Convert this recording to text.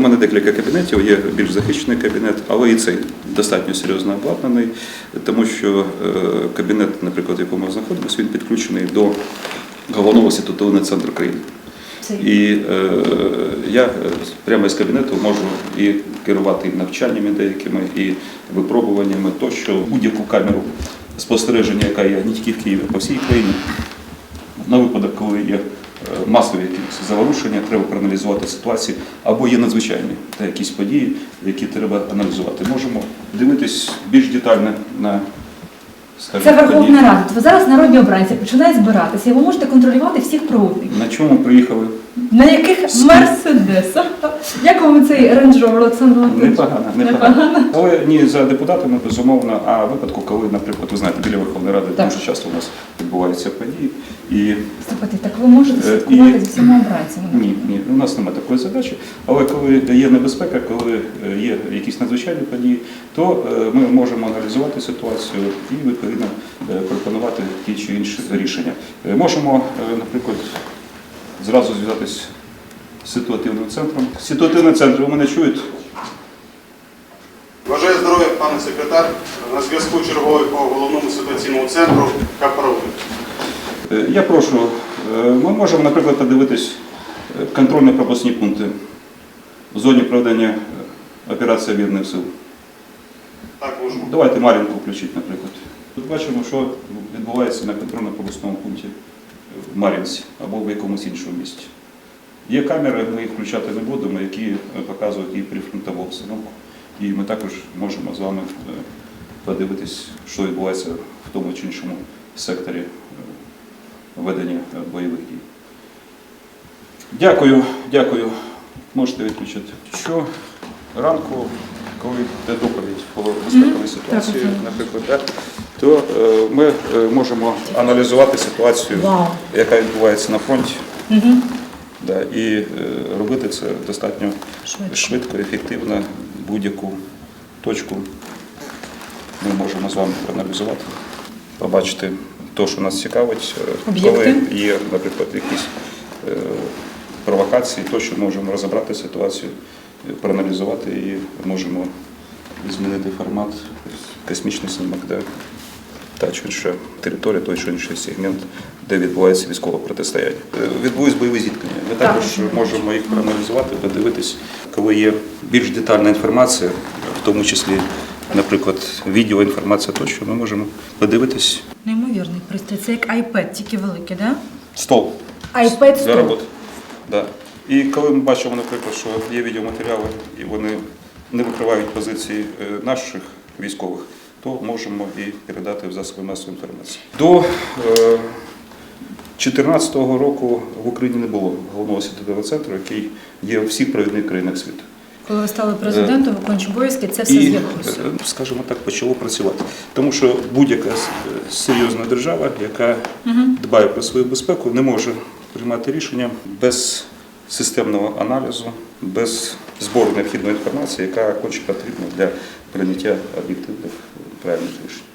Мене декілька кабінетів, є більш захищений кабінет, але і цей достатньо серйозно обладнаний, тому що е, кабінет, наприклад, в якому ми знаходимося, він підключений до головного ситуативного центру країни. І е, я е, прямо з кабінету можу і керувати і навчаннями деякими, і випробуваннями, тощо будь-яку камеру спостереження, яка є не тільки в Києві, а по всій країні. На випадок, коли є масові якісь заворушення, треба проаналізувати ситуацію, або є надзвичайні та якісь події, які треба аналізувати. Можемо дивитись більш детально на скажімо, Це Верховна. Рада. Тобто зараз народні обранці починають збиратися, і ви можете контролювати всіх проводників. На чому приїхали? На яких мерседесах? Як вам цей Range Rover, Олександр Леонтович? Непогано, непогано. Але ні за депутатами, безумовно, а в випадку, коли, наприклад, ви знаєте, біля Верховної Ради Так. дуже часто у нас відбуваються події. І Слухайте, так ви можете Е, слідкувати і- за всіма обранцями. ні, ні, у нас немає такої задачі. Але коли є небезпека, коли е, є якісь надзвичайні події, то е, ми можемо аналізувати ситуацію і відповідно е, пропонувати ті чи інші рішення. Е, Можемо, е, наприклад, зразу зв'язатись з ситуативним центром. Ситуативний центр, ви мене чуєте? Бажаю здоров'я, пане секретар. На зв'язку черговий по головному ситуаційному центру Капаровик. Е, Я прошу, е, ми можемо, наприклад, подивитись е, контрольно-пропускні пункти в зоні проведення операції об'єднаних сил. Так, можемо. Давайте Мар'їнку включіть, наприклад. Тут бачимо, що відбувається на контрольно-пропускному пункті в Мар'їнці або в якомусь іншому місті. Є камери, ми їх включати не будемо, які е, показують і прифронтову обстановку. І ми також можемо з вами е, подивитись, що відбувається в тому чи іншому секторі е, ведення бойових дій. Дякую, дякую. Можете відключити. Що ранку, коли йде доповідь по безпековій ситуації, наприклад, да, то е, ми е, можемо аналізувати ситуацію, яка відбувається на фронті. Да, і е, робити це достатньо Швидко. ефективно, будь-яку точку ми можемо з вами проаналізувати, побачити те, що нас цікавить, коли є, наприклад, якісь провокації, то що можемо розібрати ситуацію, проаналізувати і можемо змінити формат, космічний знімок, де та чи інша територія, той чи інший сегмент, де відбувається військове протистояння. Е, Відбулись бойові зіткнення. Ми також можемо їх проаналізувати, подивитись, коли є більш детальна інформація, в тому числі, наприклад, відеоінформація, то що ми можемо подивитись Неймовірний пристрій. Це як iPad, тільки великий, да? стол iPad для стол. роботи. Да. І коли ми бачимо, наприклад, що є відеоматеріали і вони не викривають позиції е, наших військових, то можемо і передати в засоби масової інформації. До 2014 року в Україні не було головного світового центру, який є у всіх провідних країнах світу. Коли ви стали президентом, виконуючи обов'язки, це все з'явилося. е, скажімо так, почало працювати. Тому що будь-яка е, серйозна держава, яка дбає про свою безпеку, не може приймати рішення без системного аналізу, без збору необхідної інформації, яка конче потрібна для прийняття об'єктивних правильних рішень.